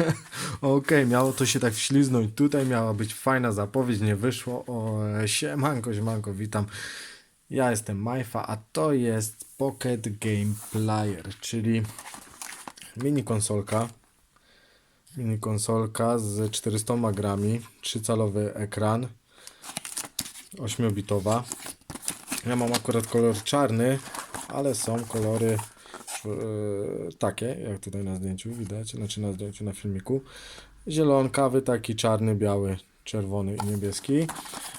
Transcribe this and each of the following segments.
Okej, miało to się tak wśliznąć. Tutaj miała być fajna zapowiedź, nie wyszło. O, siemanko, siemanko, witam. Ja jestem Majfa, a to jest Pocket Game Player, czyli mini konsolka. Mini konsolka z 400 grami, 3-calowy ekran, 8-bitowa. Ja mam akurat kolor czarny, ale są kolory takie, jak tutaj na zdjęciu widać, znaczy na zdjęciu na filmiku. Zielonkawy, taki czarny, biały, czerwony i niebieski.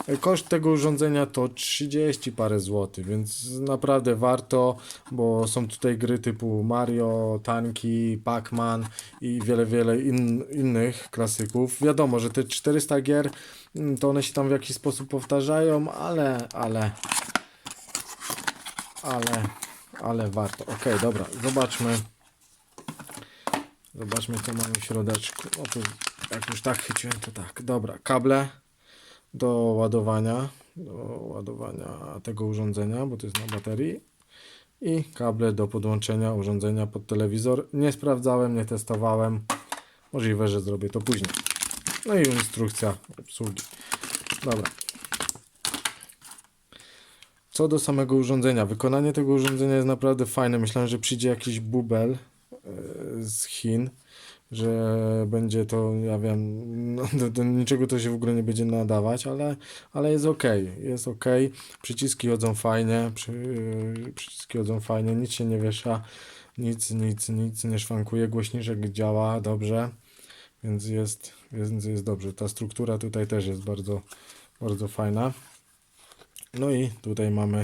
E, Koszt tego urządzenia to 30 parę złotych, więc naprawdę warto, bo są tutaj gry typu Mario, Tanki, Pac-Man i wiele, wiele in, innych klasyków. Wiadomo, że te 400 gier, mm, to one się tam w jakiś sposób powtarzają, ale, ale, ale, ale warto. Ok, dobra, zobaczmy. Zobaczmy, co mamy w środeczku. O tu, jak już tak chyciłem, to tak. Dobra, kable do ładowania, do ładowania tego urządzenia, bo to jest na baterii. I kable do podłączenia urządzenia pod telewizor. Nie sprawdzałem, nie testowałem. Możliwe, że zrobię to później. No i instrukcja obsługi. Dobra. Co do samego urządzenia. Wykonanie tego urządzenia jest naprawdę fajne. Myślałem, że przyjdzie jakiś bubel e, z Chin, że będzie to, ja wiem, no, do, do niczego to się w ogóle nie będzie nadawać, ale, ale jest ok, jest ok. Przyciski chodzą fajnie, przy, przyciski chodzą fajnie, nic się nie wiesza, nic, nic, nic nie szwankuje, głośniczek działa dobrze, więc jest, więc jest dobrze. Ta struktura tutaj też jest bardzo, bardzo fajna. No i tutaj mamy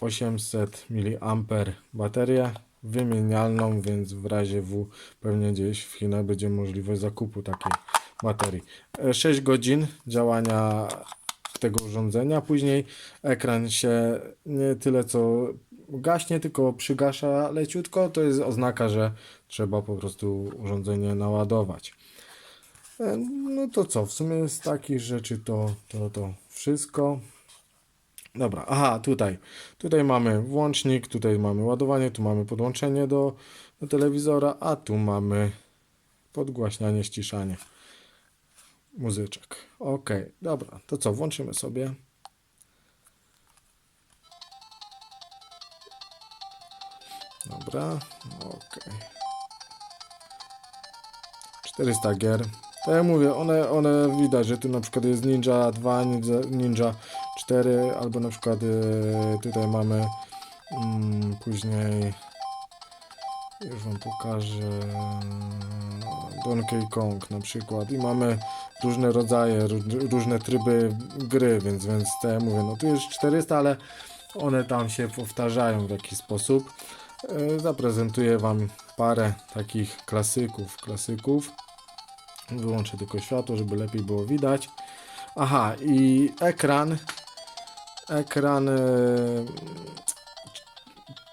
800 mAh baterię wymienialną, więc w razie W pewnie gdzieś w Chinach będzie możliwość zakupu takiej baterii. E, 6 godzin działania tego urządzenia, później ekran się nie tyle co gaśnie, tylko przygasza leciutko, to jest oznaka, że trzeba po prostu urządzenie naładować. E, No to co, w sumie z takich rzeczy to, to, to wszystko. Dobra, aha, tutaj. Tutaj mamy włącznik, tutaj mamy ładowanie, tu mamy podłączenie do, do telewizora, a tu mamy podgłaśnianie, ściszanie muzyczek. Ok, dobra, to co, włączymy sobie. Dobra, ok. 400 gier. Tak jak mówię, one, one widać, że tu na przykład jest Ninja 2, Ninja, Ninja 4, albo na przykład e, tutaj mamy mm, później już wam pokażę Donkey Kong na przykład i mamy różne rodzaje, ró- różne tryby gry, więc, więc jak mówię, no tu jest 400, ale one tam się powtarzają w jakiś sposób. E, Zaprezentuję wam parę takich klasyków, klasyków. Wyłączę tylko światło, żeby lepiej było widać. Aha, i ekran. Ekran.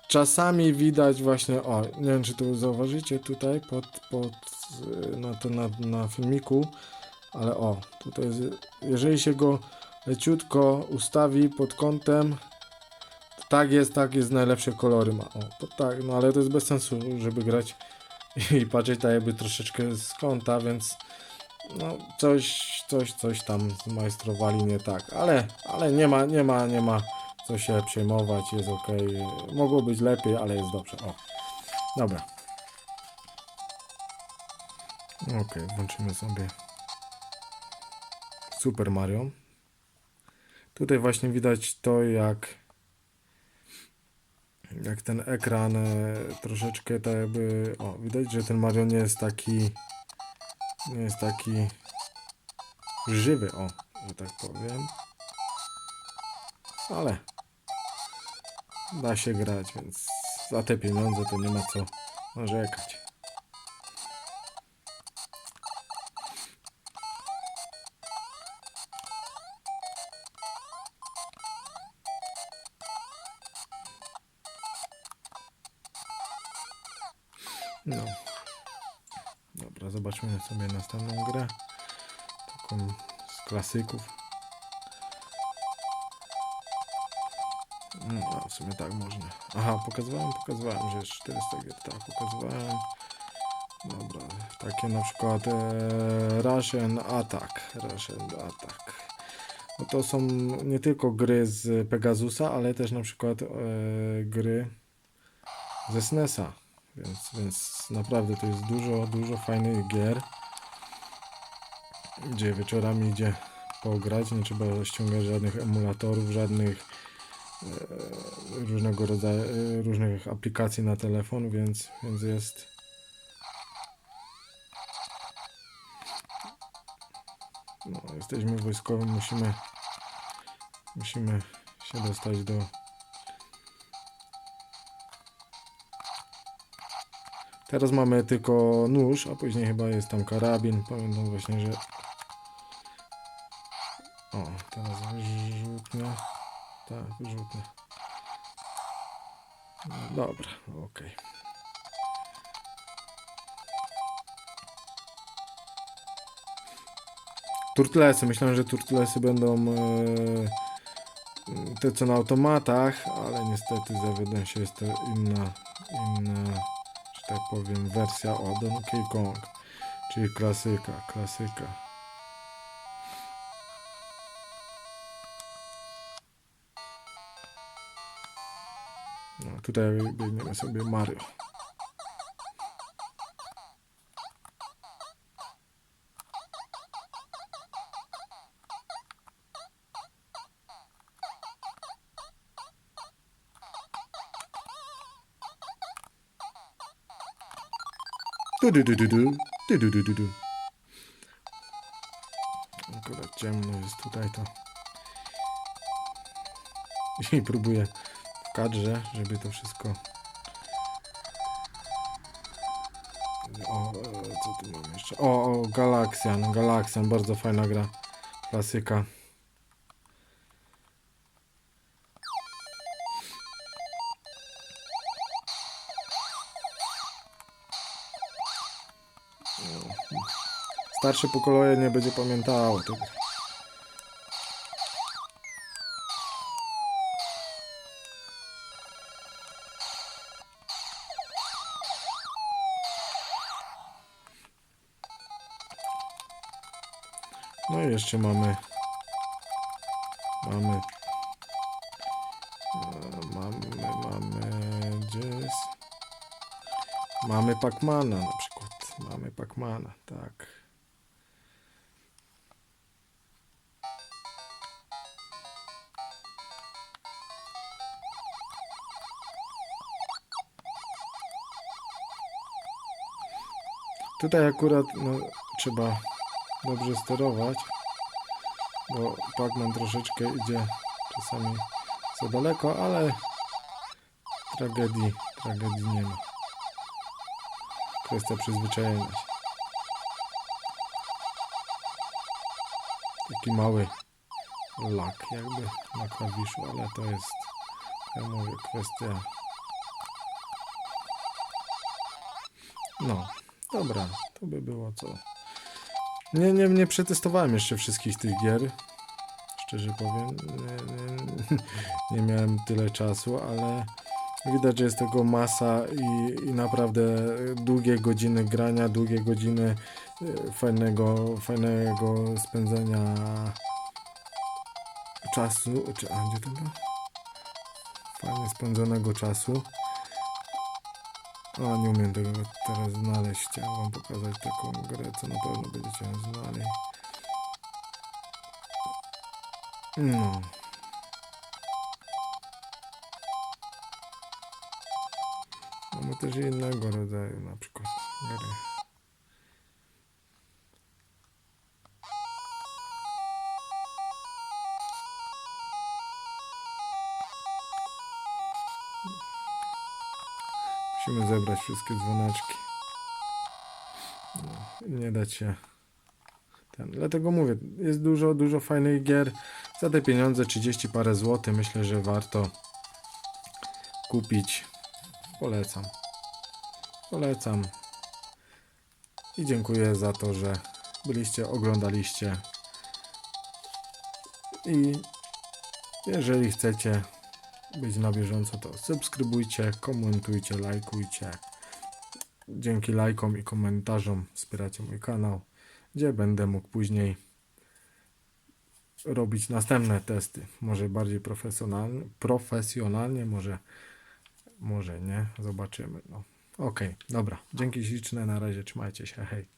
Czasami widać właśnie, o, nie wiem czy to zauważycie tutaj pod, pod na, to, na, na filmiku, ale o, tutaj jest, jeżeli się go leciutko ustawi pod kątem, tak jest, tak jest, najlepsze kolory ma. O, tak, no ale to jest bez sensu, żeby grać i patrzeć tak jakby troszeczkę z kąta, więc no coś, coś, coś tam zmajstrowali nie tak, ale, ale nie ma, nie ma, nie ma co się przejmować, jest ok. Mogło być lepiej, ale jest dobrze. O, dobra. Ok, włączymy sobie Super Mario. Tutaj właśnie widać to, jak jak ten ekran e, troszeczkę tak jakby, o, widać, że ten Mario nie jest taki nie jest taki żywy, o, że tak powiem. Ale da się grać, więc za te pieniądze to nie ma co narzekać. No. Dobra, zobaczmy sobie następną grę. Taką z klasyków. No, w sumie tak można. Aha, pokazywałem, pokazywałem, że jest 400 gier. Tak, pokazywałem. Dobra, Takie na przykład e, Russian Attack. Russian Attack. No to są nie tylko gry z Pegasusa, ale też na przykład e, gry ze SNESa. Więc, więc naprawdę to jest dużo, dużo fajnych gier, gdzie wieczorami idzie pograć, nie trzeba ściągać żadnych emulatorów, żadnych e, różnego rodzaju, e, różnych aplikacji na telefon, więc, więc jest. No, jesteśmy wojskowym, musimy musimy się dostać do Teraz mamy tylko nóż, a później chyba jest tam karabin. Pamiętam właśnie, że. O, teraz rzutnia. Tak, rzutnia. Dobra, okej. Turtlesy. Myślałem, że turtlesy będą e, te co na automatach, ale niestety zawiodłem się, jest to inna, inna tak powiem, wersja od Donkey Kong, czyli klasyka, klasyka. No, tutaj biegniemy sobie Mario. Akurat ciemno jest tutaj to. I próbuję w kadrze, żeby to wszystko. O, co tu mam jeszcze? O, o Galaxian, Galaxian, bardzo fajna gra. Klasyka. Starsze pokolenie nie będzie pamiętało tego. No i jeszcze mamy mamy e, mamy mamy gdzie jest mamy Pacmana na przykład mamy Pacmana tak Tutaj akurat no, trzeba dobrze sterować, bo Pac-Man troszeczkę idzie czasami za daleko, ale tragedii, tragedii nie ma. Kwestia przyzwyczajenia się. Taki mały lak jakby na klawiszu, ale to jest, ja mówię, kwestia no, dobra, to by było co. Nie, nie, nie przetestowałem jeszcze wszystkich tych gier. Szczerze powiem, nie, nie, nie miałem tyle czasu, ale widać, że jest tego masa i, i naprawdę długie godziny grania, długie godziny e, fajnego, fajnego spędzenia czasu. Czy, a gdzie to było? Fajnie spędzonego czasu. O, nie umiem tego teraz znaleźć. Chciałem wam pokazać taką grę, co na pewno będziecie znali. No. Mamy też innego rodzaju na przykład gry. Musimy zebrać wszystkie dzwoneczki. No, nie dać się. Ten. Dlatego mówię, jest dużo, dużo fajnych gier. Za te pieniądze 30 parę złotych myślę, że warto kupić. Polecam. Polecam. I dziękuję za to, że byliście, oglądaliście. I jeżeli chcecie być na bieżąco, to subskrybujcie, komentujcie, lajkujcie dzięki lajkom i komentarzom wspieracie mój kanał, gdzie będę mógł później robić następne testy. Może bardziej profesjonalnie, profesjonalnie może, może nie. Zobaczymy. No. Okej, dobra. Dzięki śliczne. Na razie trzymajcie się. Hej.